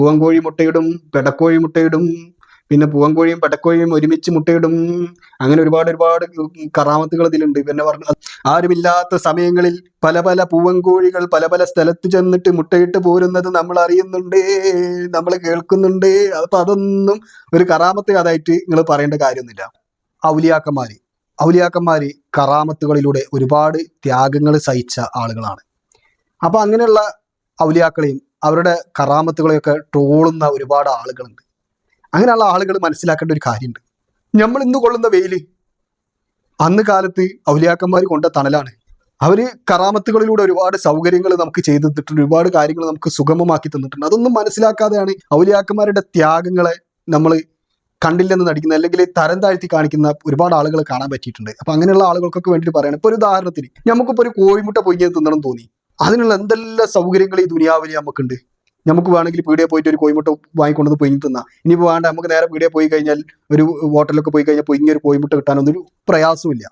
പൂവൻകോഴി മുട്ടയിടും പെടക്കോഴി മുട്ടയിടും പിന്നെ പൂവൻകോഴിയും പെടക്കോഴിയും ഒരുമിച്ച് മുട്ടയിടും. അങ്ങനെ ഒരുപാട് ഒരുപാട് കറാമത്തുകൾ ഇതിലുണ്ട്. പിന്നെ പറഞ്ഞ ആരുമില്ലാത്ത സമയങ്ങളിൽ പല പല പൂവൻകോഴികൾ പല പല സ്ഥലത്ത് ചെന്നിട്ട് മുട്ടയിട്ട് പോരുന്നത് നമ്മൾ അറിയുന്നുണ്ട് നമ്മൾ കേൾക്കുന്നുണ്ട്. അപ്പൊ അതൊന്നും ഒരു കറാമത്ത് കഥയായിട്ട് നിങ്ങൾ പറയേണ്ട കാര്യമൊന്നുമില്ല. ഔലിയാക്കന്മാര് ഔലിയാക്കന്മാര് കറാമത്തുകളിലൂടെ ഒരുപാട് ത്യാഗങ്ങൾ സഹിച്ച ആളുകളാണ്. അപ്പൊ അങ്ങനെയുള്ള ഔലിയാക്കളെയും അവരുടെ കറാമത്തുകളെയൊക്കെ ട്രോളുന്ന ഒരുപാട് ആളുകളുണ്ട്. അങ്ങനെയുള്ള ആളുകൾ മനസ്സിലാക്കേണ്ട ഒരു കാര്യമുണ്ട്. നമ്മൾ ഇന്ന് കൊള്ളുന്ന വെയിൽ അന്ന് കാലത്ത് ഔലിയാക്കന്മാർ കൊണ്ട തണലാണ്. അവർ കറാമത്തുകളിലൂടെ ഒരുപാട് സൗകര്യങ്ങൾ നമുക്ക് ചെയ്തു തന്നിട്ടുണ്ട് ഒരുപാട് കാര്യങ്ങൾ നമുക്ക് സുഗമമാക്കി തന്നിട്ടുണ്ട്. അതൊന്നും മനസ്സിലാക്കാതെയാണ് ഔലിയാക്കന്മാരുടെ ത്യാഗങ്ങളെ നമ്മൾ കണ്ടില്ലെന്ന് നടിക്കുന്ന അല്ലെങ്കിൽ തരം താഴ്ത്തി കാണിക്കുന്ന ഒരുപാട് ആളുകൾ കാണാൻ പറ്റിയിട്ടുണ്ട്. അപ്പൊ അങ്ങനെയുള്ള ആളുകൾക്കൊക്കെ വേണ്ടിയിട്ട് പറയണം. ഇപ്പൊ ഒരു ഉദാഹരണത്തിന് നമുക്കിപ്പോ ഒരു കോഴിമുട്ട പൊയ്യത് തിന്നണം തോന്നി. അതിനുള്ള എന്തെല്ലാം സൗകര്യങ്ങൾ ഈ ദുനിയാവിൽ നമുക്കുണ്ട്? നമുക്ക് വേണമെങ്കിൽ പീടിയെ പോയിട്ട് ഒരു കോയിമുട്ട വാങ്ങിക്കൊണ്ടത് പൊയിങ്ങി തിന്നാം. ഇനിയിപ്പോൾ വേണ്ട നമുക്ക് നേരെ പീടിയെ പോയി കഴിഞ്ഞാൽ ഒരു ഹോട്ടലിലൊക്കെ പോയി കഴിഞ്ഞാൽ പൊയിഞ്ഞ ഒരു കോയിമുട്ട കിട്ടാനൊന്നും ഒരു പ്രയാസമില്ല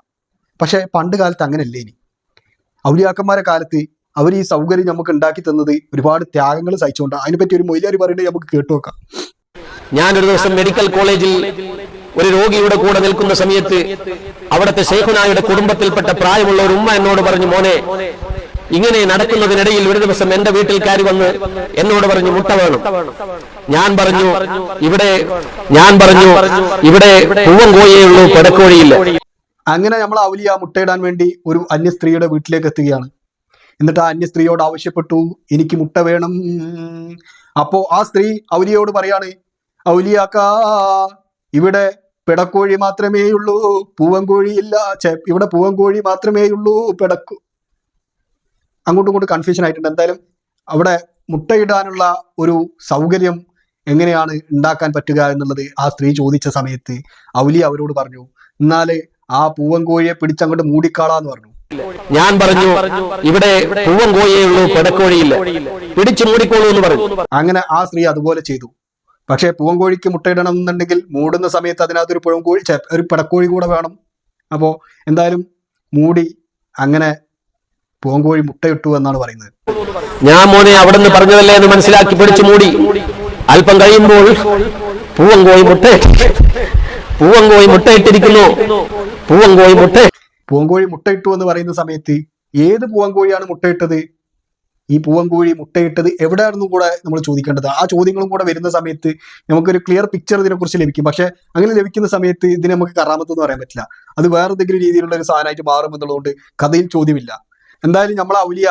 പക്ഷെ പണ്ട് കാലത്ത് അങ്ങനെയല്ലേ ഇനി? ഔലിയാക്കന്മാരെ കാലത്ത് അവർ ഈ സൗകര്യം നമുക്ക് ഉണ്ടാക്കി തന്നത് ഒരുപാട് ത്യാഗങ്ങൾ സഹിച്ചുകൊണ്ടാണ് അതിനെപ്പറ്റി ഒരു മൊയിലാരി പറയുന്നത് നമുക്ക് കേട്ടു നോക്കാം. ഞാനൊരു ദിവസം മെഡിക്കൽ കോളേജിൽ ഒരു രോഗിയുടെ കൂടെ നിൽക്കുന്ന സമയത്ത് അവിടുത്തെ ഷെയ്ഖുനായുടെ കുടുംബത്തിൽപ്പെട്ട പ്രായമുള്ള ഒരു ഉമ്മ എന്നോട് പറഞ്ഞു മോനെ ഇങ്ങനെ നടക്കുന്നതിനിടയിൽ ഒരു ദിവസം എന്റെ വീട്ടിൽ കയറി വന്ന് എന്നോട് പറഞ്ഞു മുട്ട വേണം. ഞാൻ പറഞ്ഞു ഇവിടെ ഞാൻ പറഞ്ഞു ഇവിടെ പൂവൻ കോഴിയേ ഉള്ളൂ പെടക്കോഴിയില്ല അങ്ങനെ നമ്മൾ അവലിയ മുട്ടയിടാൻ വേണ്ടി ഒരു അന്യ സ്ത്രീയുടെ വീട്ടിലേക്ക് എത്തുകയാണ്. എന്നിട്ട് ആ അന്യ സ്ത്രീയോട് ആവശ്യപ്പെട്ടു എനിക്ക് മുട്ട വേണം. അപ്പോ ആ സ്ത്രീ ഔലിയോട് പറയാണ് ഔലിയാക്ക ഇവിടെ പിടക്കോഴി മാത്രമേ ഉള്ളൂ പൂവൻകോഴി ഇല്ല ഛെ, ഇവിടെ പൂവൻകോഴി മാത്രമേ ഉള്ളൂ പിടക്കു അങ്ങോട്ടും ഇങ്ങോട്ടും കൺഫ്യൂഷൻ ആയിട്ടുണ്ട്. എന്തായാലും അവിടെ മുട്ടയിടാനുള്ള ഒരു സൗകര്യം എങ്ങനെയാണ് ഉണ്ടാക്കാൻ പറ്റുക എന്നുള്ളത് ആ സ്ത്രീ ചോദിച്ച സമയത്ത് ഔലി അവരോട് പറഞ്ഞു എന്നാൽ ആ പൂവൻ കോഴിയെ പിടിച്ചങ്ങോട്ട് മൂടിക്കാളാന്ന് പറഞ്ഞു. ഞാൻ പറഞ്ഞു ഇവിടെ പൂവൻ കോഴിയേ ഉള്ളൂ പെടക്കോഴിയില്ല. പിടിച്ചു മൂടിക്കോളൂ എന്ന് പറഞ്ഞു. അങ്ങനെ ആ സ്ത്രീ അതുപോലെ ചെയ്തു. പക്ഷേ പൂവൻകോഴിക്ക് മുട്ടയിടണം എന്നുണ്ടെങ്കിൽ മൂടുന്ന സമയത്ത് അതിനകത്ത് ഒരു പുഴം കോഴി ഒരു പിടക്കോഴി കൂടെ വേണം. അപ്പോൾ എന്തായാലും മൂടി അങ്ങനെ പൂവൻ കോഴി മുട്ടയിട്ടു എന്നാണ് പറയുന്നത്. ഞാൻ മോനെ അവിടെ നിന്ന് പറഞ്ഞതല്ലേ എന്ന് മനസ്സിലാക്കി പിടിച്ചു മൂടി. അല്പം കഴിയുമ്പോൾ പൂവങ്കോഴി കോഴി മുട്ട പൂവൻ കോഴി മുട്ടയിട്ടിരിക്കുന്നു പൂവങ്കോഴി കോഴി മുട്ട പൂവങ്കോഴി മുട്ടയിട്ടു എന്ന് പറയുന്ന സമയത്ത് ഏത് പൂവങ്കോഴിയാണ് മുട്ടയിട്ടത് ഈ പൂവൻകോഴി മുട്ടയിട്ടത് എവിടെയായിരുന്നു കൂടെ നമ്മൾ ചോദിക്കേണ്ടത്? ആ ചോദ്യങ്ങളും കൂടെ വരുന്ന സമയത്ത് നമുക്കൊരു ക്ലിയർ പിക്ചർ ഇതിനെക്കുറിച്ച് ലഭിക്കും. പക്ഷെ അങ്ങനെ ലഭിക്കുന്ന സമയത്ത് ഇതിനെ നമുക്ക് കറാമത്തെന്ന് പറയാൻ പറ്റില്ല. അത് വേറെ എന്തെങ്കിലും രീതിയിലുള്ള ഒരു സാധനമായിട്ട് മാറുമെന്നുള്ളതുകൊണ്ട് കഥയിൽ ചോദ്യമില്ല. എന്തായാലും നമ്മൾ ഔലിയ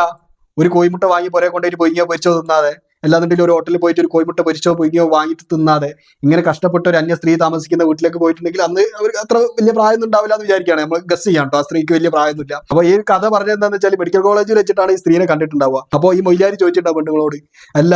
ഒരു കോയിമുട്ട വാങ്ങി പുറകെ കൊണ്ടുപോയിട്ട് പൊയ്യോ പൊരിച്ചോ തിന്നാതെ അല്ലാന്നുണ്ടെങ്കിൽ ഒരു ഹോട്ടലിൽ പോയിട്ട് ഒരു കോയിമുട്ട പൊരിച്ചോ പൊയ്യോ വാങ്ങിയിട്ട് തിന്നാതെ ഇങ്ങനെ കഷ്ടപ്പെട്ട ഒരു അന്യ സ്ത്രീ താമസിക്കുന്ന വീട്ടിലേക്ക് പോയിട്ടുണ്ടെങ്കിൽ അന്ന് അവർക്ക് അത്ര വലിയ പ്രായമൊന്നും ഉണ്ടാവില്ല എന്ന് വിചാരിക്കുകയാണ്. നമ്മൾ ഗസ് ചെയ്യാം കേട്ടോ ആ സ്ത്രീക്ക് വലിയ പ്രായമൊന്നുമില്ല. അപ്പൊ ഈ കഥ പറഞ്ഞത് എന്താണെന്ന് വെച്ചാൽ മെഡിക്കൽ കോളേജിൽ വെച്ചിട്ടാണ് ഈ സ്ത്രീനെ കണ്ടിട്ടുണ്ടാവുക. അപ്പോൾ ഈ മൊയ്ലാരി ചോദിച്ചിട്ടുണ്ടാവും പെണ്ണുങ്ങളോട്? അല്ല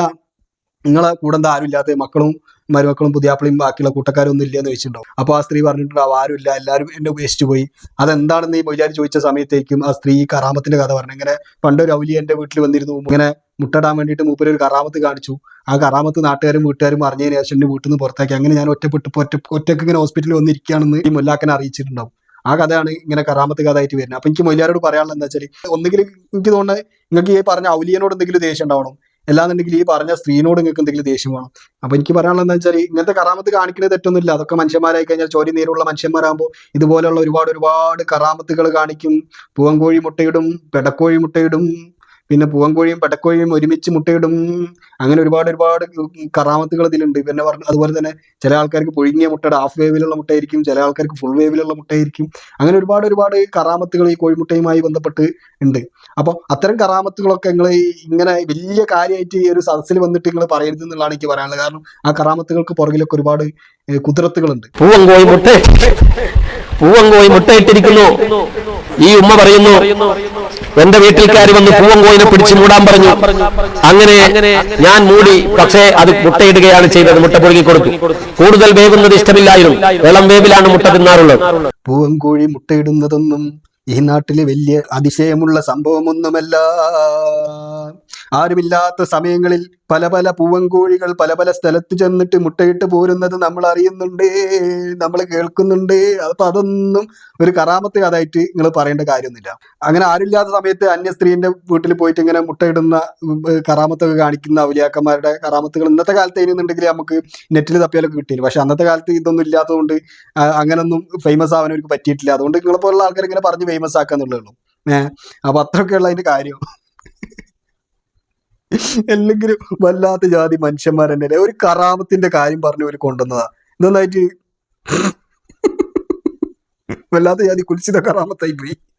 നിങ്ങളെ കൂടെ എന്താ ആരും ഇല്ലാത്ത മക്കളും മരുമക്കളും പുതിയാപ്പിളയും ബാക്കിയുള്ള കൂട്ടക്കാരും ഒന്നും ഇല്ലെന്ന് വെച്ചിട്ടുണ്ടാവും അപ്പോൾ ആ സ്ത്രീ പറഞ്ഞിട്ടുണ്ടാവും ആരും ഇല്ല എല്ലാവരും എന്നെ ഉപേക്ഷിച്ചു പോയി. അതെന്താണെന്ന് ഈ മൊയ്ലാരി ചോദിച്ച സമയത്തേക്കും ആ സ്ത്രീ കറാമത്തിന്റെ കഥ പറഞ്ഞു. ഇങ്ങനെ പണ്ട് ഒരു ഔലി എന്റെ വീട്ടിൽ വന്നിരുന്നു. ഇങ്ങനെ മുട്ടടാൻ വേണ്ടിട്ട് മൂപ്പര് ഒരു കറാമത്ത് കാണിച്ചു. ആ കറാമത്ത് നാട്ടുകാരും വീട്ടുകാരും അറിഞ്ഞതിന് ശേഷം എന്റെ വീട്ടിൽ നിന്ന് പുറത്താക്കി അങ്ങനെ ഞാൻ ഒറ്റപ്പെട്ട് ഒറ്റ ഒറ്റയ്ക്ക് ഇങ്ങനെ ഹോസ്പിറ്റലിൽ വന്നിരിക്കുകയാണെന്ന് ഈ മുല്ലാക്കനെ അറിയിച്ചിട്ടുണ്ടാവും. ആ കഥയാണ് ഇങ്ങനെ കറാമത്ത് കഥ ആയിട്ട് വരുന്നത്. അപ്പൊ എനിക്ക് മൊയ്ലാരോട് പറയാനുള്ളത് എന്താ വെച്ചാൽ ഒന്നുകിൽ എനിക്ക് തോന്നുന്നത് നിങ്ങൾക്ക് ഈ പറഞ്ഞ ഔലിയനോട് എന്തെങ്കിലും ദേഷ്യം ഉണ്ടാവണം? അല്ലാന്നുണ്ടെങ്കിൽ ഈ പറഞ്ഞ സ്ത്രീനോട് നിങ്ങൾക്ക് എന്തെങ്കിലും ദേഷ്യം വേണം. അപ്പൊ എനിക്ക് പറയാനുള്ളത് എന്താ വെച്ചാൽ ഇങ്ങനത്തെ കറാമത്ത് കാണിക്കുന്നത് തെറ്റൊന്നുമില്ല. അതൊക്കെ മനുഷ്യന്മാരായി കഴിഞ്ഞാൽ ചോരി നീരുള്ള മനുഷ്യന്മാരാകുമ്പോൾ ഇതുപോലെയുള്ള ഒരുപാട് ഒരുപാട് കറാമത്തുകൾ കാണിക്കും. പൂവൻകോഴി മുട്ടയിടും പെടക്കോഴി മുട്ടയിടും പിന്നെ പൂവൻകോഴിയും പെടക്കോഴിയും ഒരുമിച്ച് മുട്ടയിടും. അങ്ങനെ ഒരുപാട് ഒരുപാട് കറാമത്തുകൾ ഇതിലുണ്ട്. പിന്നെ പറഞ്ഞു അതുപോലെ തന്നെ ചില ആൾക്കാർക്ക് പുഴുങ്ങിയ മുട്ടയുടെ ഹാഫ് വേവിലുള്ള മുട്ടയായിരിക്കും ചില ആൾക്കാർക്ക് ഫുൾ വേവിലുള്ള മുട്ടയായിരിക്കും. അങ്ങനെ ഒരുപാട് ഒരുപാട് കറാമത്തുകൾ ഈ കോഴിമുട്ടയുമായി ബന്ധപ്പെട്ട് ഉണ്ട്. അപ്പോൾ അത്തരം കറാമത്തുകളൊക്കെ നിങ്ങൾ ഇങ്ങനെ വലിയ കാര്യമായിട്ട് ഈ ഒരു സദസ്സിൽ വന്നിട്ട് നിങ്ങൾ പറയരുത് എന്നുള്ളതാണ് എനിക്ക് പറയാനുള്ളത്. കാരണം ആ കറാമത്തുകൾക്ക് പുറകിലൊക്കെ ഒരുപാട് കുതിരത്തുകളുണ്ട്. പൂവൻ കോഴി മുട്ട പൂവൻ കോഴി മുട്ടയിട്ടിരിക്കുന്നു ഈ ഉമ്മ പറയുന്നു എന്റെ വീട്ടിൽ കയറി വന്ന് പൂവൻ കോയിനെ പിടിച്ച് മൂടാൻ പറഞ്ഞു. അങ്ങനെ ഞാൻ മൂടി പക്ഷേ അത് മുട്ടയിടുകയാണ് ചെയ്തത്. മുട്ട പുഴുകി കൊടുത്തു. കൂടുതൽ വേവുന്നത് ഇഷ്ടമില്ലായിരുന്നു. വെള്ളം വേവിലാണ് മുട്ട തിന്നാറുള്ളത്. പൂവൻകോഴി മുട്ടയിടുന്നതൊന്നും ഈ നാട്ടിലെ വലിയ അതിശയമുള്ള സംഭവമൊന്നുമല്ല. ആരുമില്ലാത്ത സമയങ്ങളിൽ പല പല പൂവൻകോഴികൾ പല പല സ്ഥലത്ത് ചെന്നിട്ട് മുട്ടയിട്ട് പോരുന്നത് നമ്മൾ അറിയുന്നുണ്ട് നമ്മൾ കേൾക്കുന്നുണ്ട്. അപ്പൊ അതൊന്നും ഒരു കറാമത്ത് കഥായിട്ട് നിങ്ങൾ പറയേണ്ട കാര്യമൊന്നുമില്ല. അങ്ങനെ ആരുമില്ലാത്ത സമയത്ത് അന്യ സ്ത്രീന്റെ വീട്ടിൽ പോയിട്ട് ഇങ്ങനെ മുട്ടയിടുന്ന കറാമത്തൊക്കെ കാണിക്കുന്ന ഔലിയാക്കന്മാരുടെ കറാമത്തുകൾ ഇന്നത്തെ കാലത്ത് ചെയ്യുന്നുണ്ടെങ്കിൽ നമുക്ക് നെറ്റിൽ തപ്പിയാലൊക്കെ കിട്ടിയിരുന്നു. പക്ഷെ അന്നത്തെ കാലത്ത് ഇതൊന്നും ഇല്ലാത്തതുകൊണ്ട് അങ്ങനൊന്നും ഫേമസ് ആവാൻ പറ്റിയിട്ടില്ല. അതുകൊണ്ട് നിങ്ങളെ പോലുള്ള ആൾക്കാർ ഇങ്ങനെ പറഞ്ഞ് ഫേമസ് ആക്കാന്നുള്ളൂ ഏഹ് അപ്പൊ അത്രയൊക്കെയുള്ള അതിന്റെ കാര്യം. അല്ലെങ്കിലും വല്ലാത്ത ജാതി മനുഷ്യന്മാർ തന്നെ ഒരു കറാമത്തിന്റെ കാര്യം പറഞ്ഞു ഒരു കൊണ്ടുവന്നതാ. നന്നായിട്ട് വല്ലാത്ത ജാതി കുലിച്ചിത കറാമത്തായി പോയി.